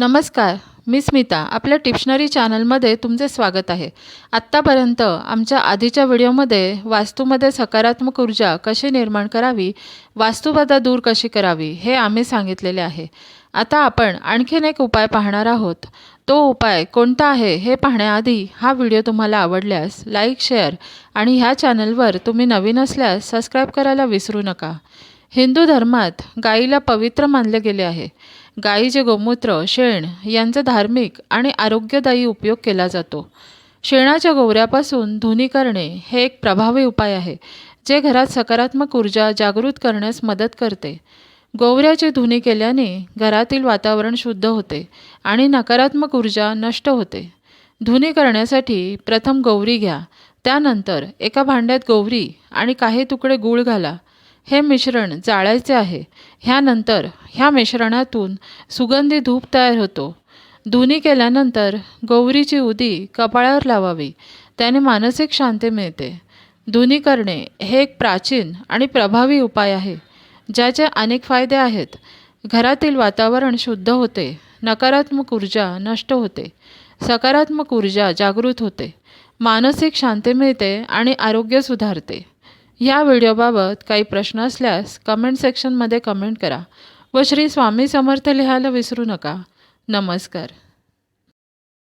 नमस्कार मी स्मिता. आपल्या टिप्शनरी चॅनलमध्ये तुमचे स्वागत आहे. आत्तापर्यंत आमच्या आधीच्या व्हिडिओमध्ये वास्तूमध्ये सकारात्मक ऊर्जा कशी निर्माण करावी वास्तुबाधा दूर कशी करावी हे आम्ही सांगितलेले आहे. आता आपण आणखीन एक उपाय पाहणार आहोत. तो उपाय कोणता आहे हे पाहण्याआधी हा व्हिडिओ तुम्हाला आवडल्यास लाईक शेअर आणि ह्या चॅनलवर तुम्ही नवीन असल्यास सबस्क्राईब करायला विसरू नका. हिंदू धर्मात गाईला पवित्र मानले गेले आहे. गाईचे गोमूत्र शेण यांचा धार्मिक आणि आरोग्यदायी उपयोग केला जातो. शेणाच्या गोवऱ्यापासून धुनी करणे हे एक प्रभावी उपाय आहे जे घरात सकारात्मक ऊर्जा जागृत करण्यास मदत करते. गोवऱ्याची धुनी केल्याने घरातील वातावरण शुद्ध होते आणि नकारात्मक ऊर्जा नष्ट होते. धुनी करण्यासाठी प्रथम गौरी घ्या त्यानंतर एका भांड्यात गौरी आणि काही तुकडे गूळ घाला हे मिश्रण जाळायचे आहे. ह्यानंतर ह्या मिश्रणातून सुगंधी धूप तयार होतो. धुनी केल्यानंतर गौरीची उदी कपाळावर लावावी. त्याने मानसिक शांती मिळते. धुनी करणे हे एक प्राचीन आणि प्रभावी उपाय आहे. ज्याचे अनेक फायदे आहेत. घरातील वातावरण शुद्ध होते. नकारात्मक ऊर्जा नष्ट होते. सकारात्मक ऊर्जा जागृत होते. मानसिक शांती मिळते आणि आरोग्य सुधारते. या व्हिडिओबाबत काही प्रश्न असल्यास कमेंट सेक्शनमध्ये कमेंट करा व श्री स्वामी समर्थ लिहायला विसरू नका. नमस्कार.